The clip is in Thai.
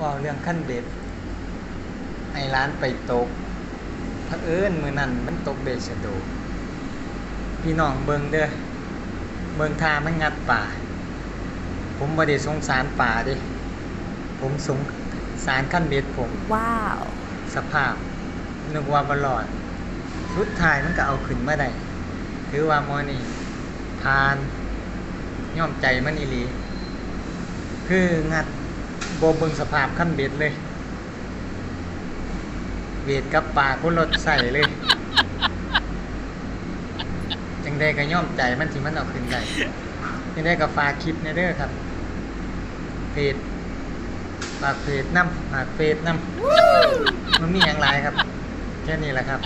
ว่าเรื่องขั้นเบ็ดไอ้ร้านไปตกพระเอิญมือนั้นมันตกเบ็ดชะโดพี่น้องเบิงเด้อเบิงทามันงัดป่า ผมบ่ได้สงสารป่าเดิผมสงสารขั้นเบ็ดผม Wow. สภาพนึกว่าบลอด สุดท้ายมันก็เอาขึ้นมาได้ถือว่าหมอนี่ทานย่อมใจมันอีหลี คืองัดโบเบิงสภาพขั้นเบ็ดเลย เบ็ดกับปลาคนรถใส่เลย จังได้ก็ย่อมใจมันที่มันเอาขึ้นได้จังได้ก็ฝากคลิปในเด้อครับ เพจฝากเพจน้ำฝากเฟซน้ำมันมีอย่างไรครับ แค่นี้แหละครับ